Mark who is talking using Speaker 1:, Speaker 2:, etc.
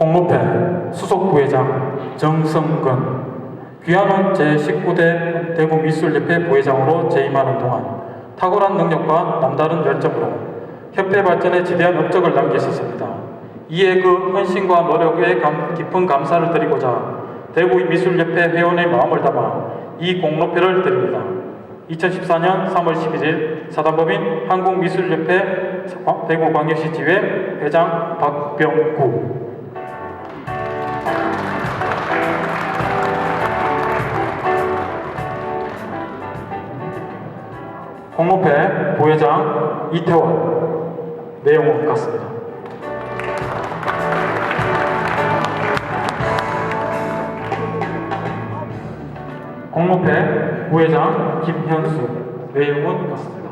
Speaker 1: 공로패 수석 부회장 정성근 귀한원 제19대 대구미술협회 부회장으로 재임하는 동안 탁월한 능력과 남다른 열정으로 협회 발전에 지대한 업적을 남기셨습니다. 이에 그 헌신과 노력에 감- 깊은 감사를 드리고자 대구미술협회 회원의 마음을 담아 이 공로패를 드립니다. 2014년 3월 11일 사단법인 한국미술협회 대구광역시 지회 회장 박병구 공로패 부회장 이태원 내용은 같습니다. 공로패 부회장 김현수 내용은 같습니다.